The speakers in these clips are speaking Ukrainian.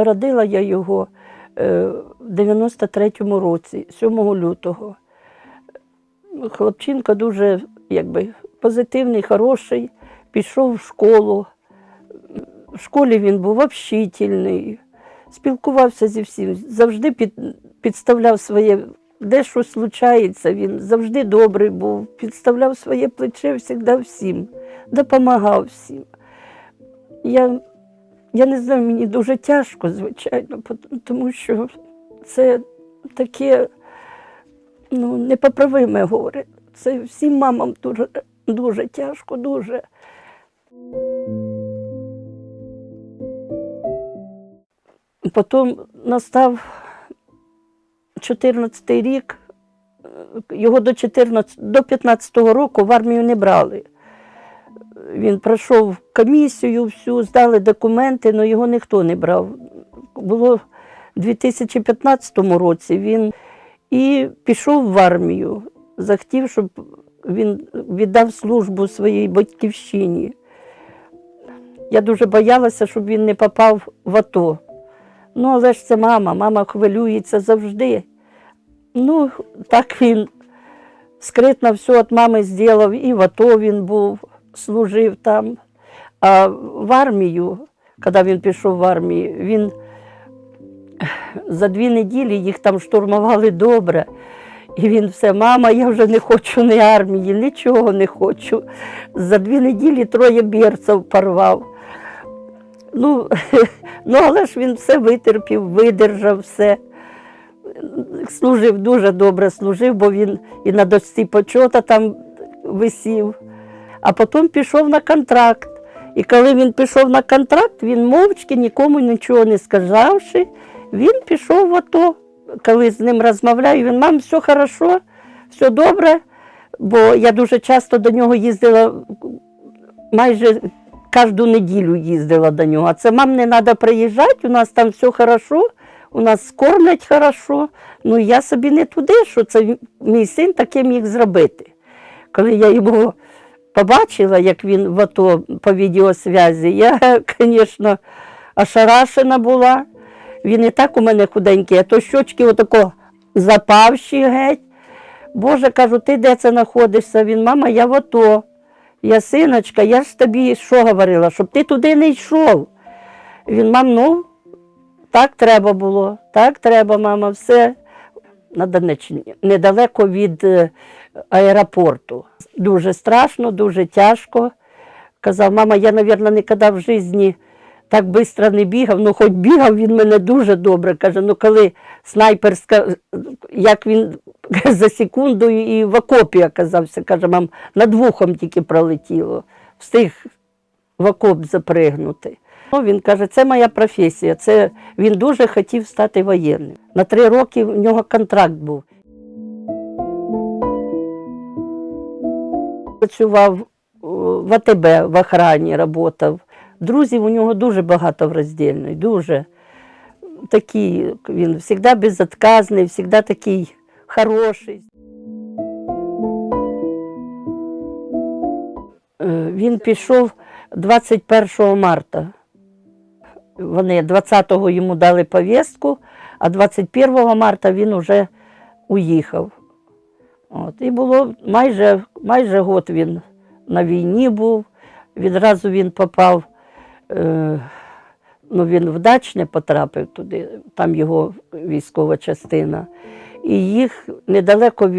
Народила я його е, в 93-му році, 7 лютого. Хлопчинка дуже якби, позитивний, хороший, пішов в школу. В школі він був общительний, спілкувався зі всім, завжди під, підставляв своє, де щось случається, він завжди добрий був, підставляв своє плече завжди всім, допомагав всім. Я, я не знаю, мені дуже тяжко, звичайно, тому що це таке ну, непоправиме горе. Це всім мамам дуже, дуже тяжко, дуже. Потім настав 14 й рік, його до 14, до 15-го року в армію не брали. Він пройшов комісію всю, здали документи, але його ніхто не брав. Було в 2015 році він і пішов в армію, захотів, щоб він віддав службу своїй батьківщині. Я дуже боялася, щоб він не попав в АТО. Ну, але ж це мама, мама хвилюється завжди. Ну, так він скритно все від мами зробив, і в АТО він був, служив там. А в армію, коли він пішов в армію, він за дві неділі їх там штурмували добре. І він все, мама, я вже не хочу ні армії, нічого не хочу. За дві неділі троє бірців порвав. Ну, ну, але ж він все витерпів, видержав все. Служив дуже добре, служив, бо він і на досці почота там висів. А потім пішов на контракт. І коли він пішов на контракт, він мовчки, нікому нічого не сказавши, він пішов в АТО. Коли з ним розмовляю, він мам, все хорошо, все добре. Бо я дуже часто до нього їздила, майже кожну неділю їздила до нього. А це мам, не треба приїжджати, у нас там все хорошо, у нас кормлять хорошо. Ну я собі не туди, що це мій син таке міг зробити. Коли я його побачила, як він в АТО по відеосвязі, я, звісно, ошарашена була. Він і так у мене худенький, а то щочки отако запавші геть. Боже, кажу, ти де це знаходишся? Він, мама, я в АТО. Я синочка, я ж тобі що говорила, щоб ти туди не йшов. Він, мам, ну, так треба було, так треба, мама, все. На Донеччині, недалеко від е, аеропорту. Дуже страшно, дуже тяжко. Казав, мама, я, мабуть, ніколи в житті так швидко не бігав. Ну, хоч бігав він мене дуже добре. Каже, ну коли снайперська, як він за секунду і в окопі оказався, каже, мам, над вухом тільки пролетіло. Встиг в окоп запригнути. Ну, він каже, це моя професія. Це він дуже хотів стати воєнним. На три роки в нього контракт був. Працював в АТБ в охрані, працював. Друзів у нього дуже багато в роздільної, дуже такий, він завжди безотказний, завжди такий хороший. Е, Він пішов 21 марта. Вони 20-го йому дали повістку, а 21 марта він вже уїхав. От. І було майже, майже год він на війні був. Відразу він попав, е, ну він в Дачне потрапив туди, там його військова частина. І їх недалеко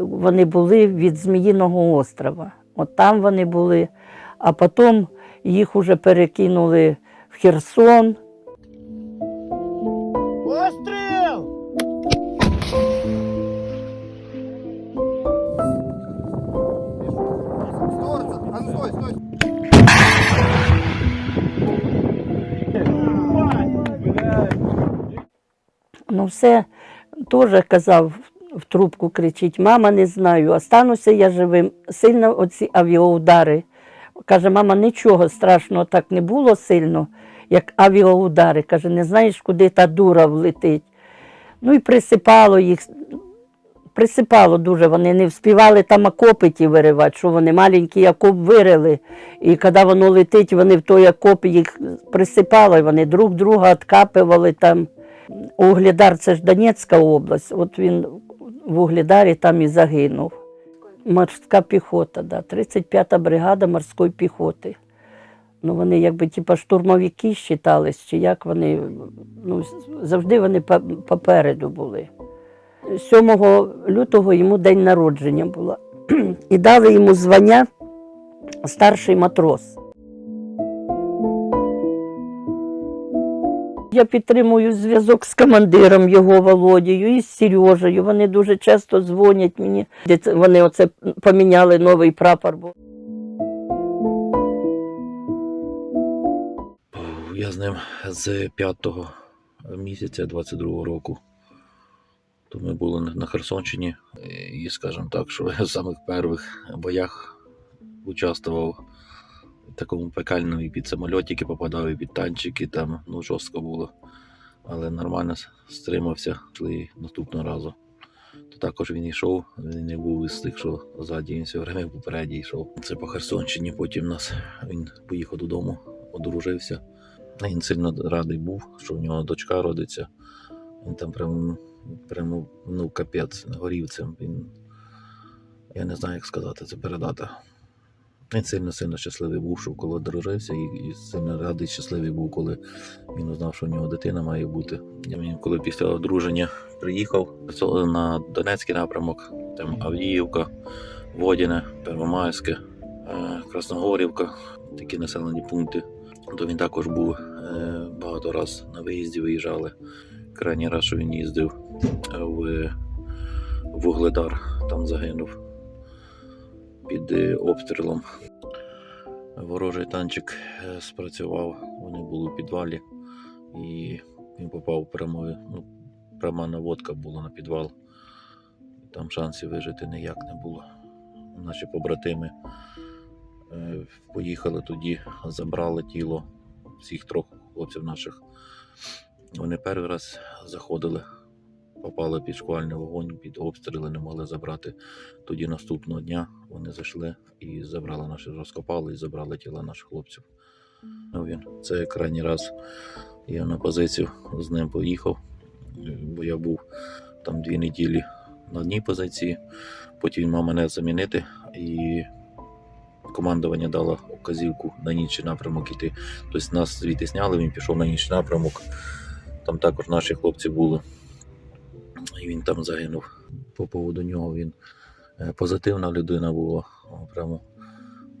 вони були від Зміїного острова. От там вони були, а потім їх уже перекинули в Херсон. Ну, все теж казав в трубку кричить, мама, не знаю, остануся я живим. Сильно оці авіаудари. Каже, мама, нічого страшного так не було сильно, як авіаудари. Каже, не знаєш, куди та дура влетить. Ну і присипало їх присипало дуже, вони не вспівали там окопи ті виривати, що вони маленький окоп вирили. І коли воно летить, вони в той окоп їх присипало, і вони друг друга відкапували там. Угледар це ж Донецька область, от він в Угледарі там і загинув. Морська піхота, да, 35-та бригада морської піхоти. Ну, вони якби типа штурмовики вважались, чи як вони, ну, завжди вони попереду були. 7 лютого йому день народження було. І дали йому звання старший матрос. Я підтримую зв'язок з командиром його Володією і з Сережею. Вони дуже часто дзвонять мені. Вони оце поміняли новий прапор. Я з ним з 5 місяця 22-го року. То ми були на- Херсонщині, і скажімо так, що в самих перших боях участвував такому пекальному і під самольотики попадав, і під танчики, там ну, жорстко було. Але нормально стримався, йшли наступного разу. То також він йшов, він не був із тих, що ззаді, він все время попереді йшов. Це по Херсонщині, потім нас він поїхав додому, одружився. Він сильно радий був, що в нього дочка родиться. Він там прям, прям ну, капець, горів цим. Він, я не знаю, як сказати, це передати. Він сильно сильно щасливий був, що коли одружився, і, і сильно радий щасливий був, коли він узнав, що у нього дитина має бути. І Він коли після одруження приїхав на Донецький напрямок, там Авдіївка, Водяне, Первомайське, е, Красногорівка, такі населені пункти. То він також був е, багато раз на виїзді виїжджали. Крайній раз, що він їздив е, в Вугледар, там загинув під е, обстрілом. Ворожий танчик е, спрацював, вони були у підвалі, і він попав прямо, ну, пряма наводка була на підвал. Там шансів вижити ніяк не було. Наші побратими Е, Поїхали тоді, забрали тіло всіх трьох хлопців наших. Вони перший раз заходили, попали під шквальний вогонь, під обстріли, не могли забрати. Тоді наступного дня вони зайшли і забрали наші, розкопали і забрали тіла наших хлопців. Ну, він. Це крайній раз я на позицію з ним поїхав, бо я був там дві неділі на одній позиції. Потім він мав мене замінити і командування дало вказівку на інший напрямок іти. Тобто нас звідти зняли, він пішов на інший напрямок. Там також наші хлопці були. І він там загинув. По поводу нього він е, позитивна людина була, прямо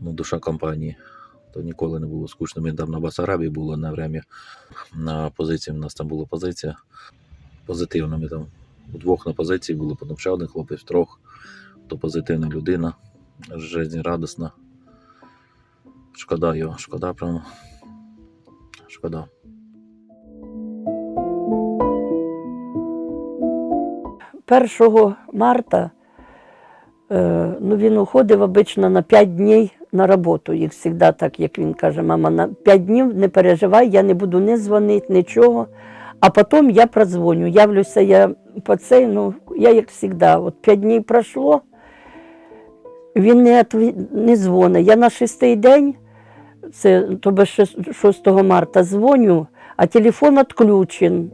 ну, душа компанії. То ніколи не було скучно. Він там на Басарабі було на время. На позиції в нас там була позиція позитивна. Ми там удвох на позиції були, потім ще один хлопець, трьох. То позитивна людина, жизнерадісна. Шкода його, шкода прямо. Шкода. 1 марта е, ну, він уходив обично на 5 днів на роботу. Їх завжди так, як він каже, мама, на 5 днів не переживай, я не буду не дзвонити, нічого. А потім я продзвоню. Явлюся я по цей, ну, я як завжди. От 5 днів пройшло, він не, не дзвонить. Я на шестий день, це тобі 6 марта, дзвоню, а телефон відключений.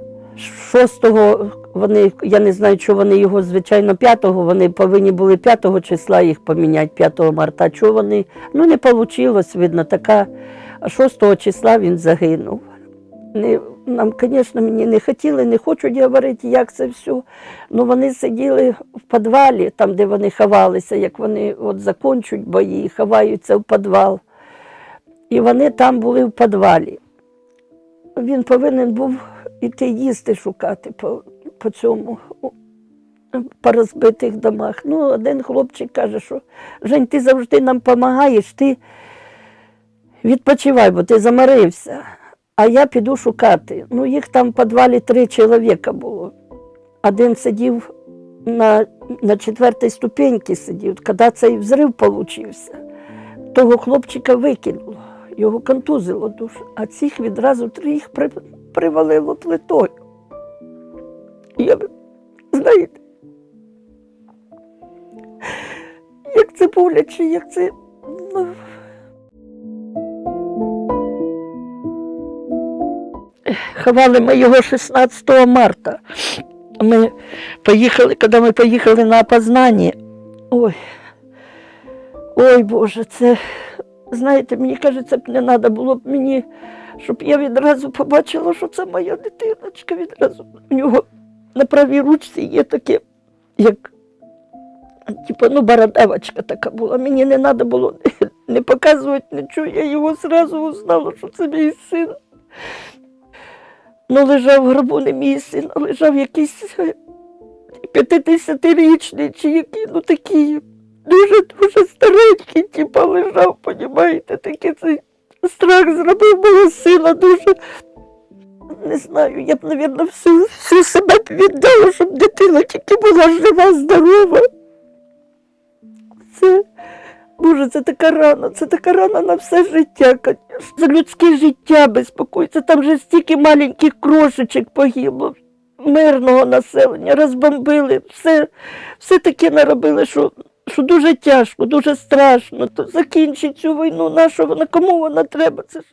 6-го вони, я не знаю, що вони його, звичайно, 5-го, вони повинні були 5-го числа їх поміняти, 5 марта. Чого вони? Ну, не вийшло, видно, така. А 6-го числа він загинув. Не, нам, звісно, мені не хотіли, не хочуть говорити, як це все. Ну, вони сиділи в підвалі, там, де вони ховалися, як вони от закінчують бої, ховаються в підвал. І вони там були в підвалі. Він повинен був іти їсти шукати по, цьому, по розбитих домах. Ну, один хлопчик каже, що Жень, ти завжди нам допомагаєш, ти відпочивай, бо ти замарився. А я піду шукати. Ну, їх там в підвалі три чоловіка було. Один сидів на, на четвертій ступеньці сидів, коли цей взрив получився. Того хлопчика викинуло, його контузило дуже, а цих відразу трьох при, привалило плитою. Це боляче, як це. Ну. Ховали ми його 16 марта. Ми поїхали, коли ми поїхали на опознання. Ой. Ой Боже, це, знаєте, мені кажеться, б не треба було б мені, щоб я відразу побачила, що це моя дитиночка. Відразу у нього на правій ручці є таке, як типу, ну, бородавочка така була. Мені не треба було не показувати нічого. Я його зразу узнала, що це мій син. Ну, лежав в гробу не мій син, а лежав якийсь е, 50-річний чи який, ну такий дуже-дуже старенький, типа лежав, понімаєте, такий цей страх зробив мого сина дуже. Не знаю, я б, мабуть, всю, всю себе віддала, щоб дитина тільки була жива, здорова. Це, Боже, це така рана, це така рана на все життя. За людське життя безпокоїться. Там же стільки маленьких крошечок погибло, мирного населення, розбомбили, все, все таке наробили, що, що дуже тяжко, дуже страшно. То закінчить цю війну, на що вона, кому вона треба? Це ж